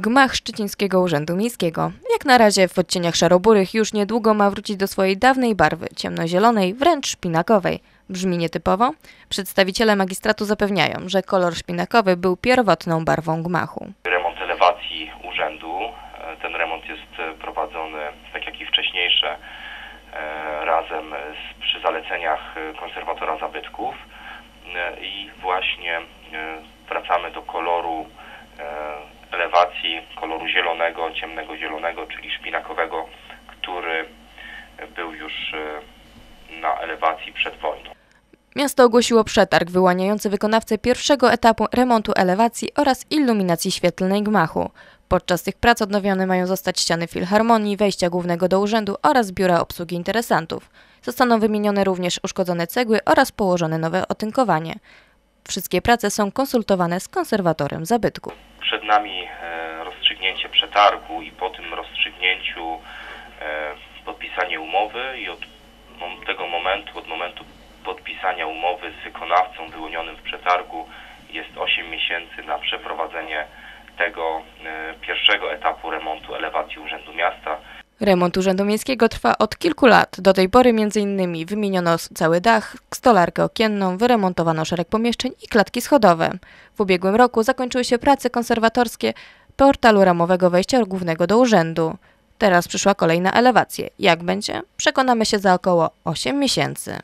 Gmach Szczecińskiego Urzędu Miejskiego. Jak na razie w odcieniach szaroburych już niedługo ma wrócić do swojej dawnej barwy, ciemnozielonej, wręcz szpinakowej. Brzmi nietypowo? Przedstawiciele magistratu zapewniają, że kolor szpinakowy był pierwotną barwą gmachu. remont elewacji urzędu. E, Ten remont jest e, prowadzony, tak jak i wcześniejsze, e, razem z, przy zaleceniach konserwatora zabytków i właśnie wracamy do zielonego, ciemnego zielonego, czyli szpinakowego, który był już e, na elewacji przed wojną. Miasto ogłosiło przetarg wyłaniający wykonawcę pierwszego etapu remontu elewacji oraz iluminacji świetlnej gmachu. Podczas tych prac odnowione mają zostać ściany filharmonii, wejścia głównego do urzędu oraz biura obsługi interesantów. Zostaną wymienione również uszkodzone cegły oraz położone nowe otynkowanie. Wszystkie prace są konsultowane z konserwatorem zabytku. przed nami e, rozstrzygnięcie przetargu i po tym rozstrzygnięciu e, podpisanie umowy i od tego momentu, od momentu podpisania umowy z wykonawcą wyłonionym w przetargu jest 8 miesięcy na przeprowadzenie tego e, pierwszego etapu remontu elewacji Urzędu Miasta. Remont Urzędu Miejskiego trwa od kilku lat. Do tej pory m.in. wymieniono cały dach, stolarkę okienną, wyremontowano szereg pomieszczeń i klatki schodowe. W ubiegłym roku zakończyły się prace konserwatorskie portalu ramowego wejścia głównego do urzędu. Teraz przyszła kolej na elewację. Jak będzie? Przekonamy się za około 8 miesięcy.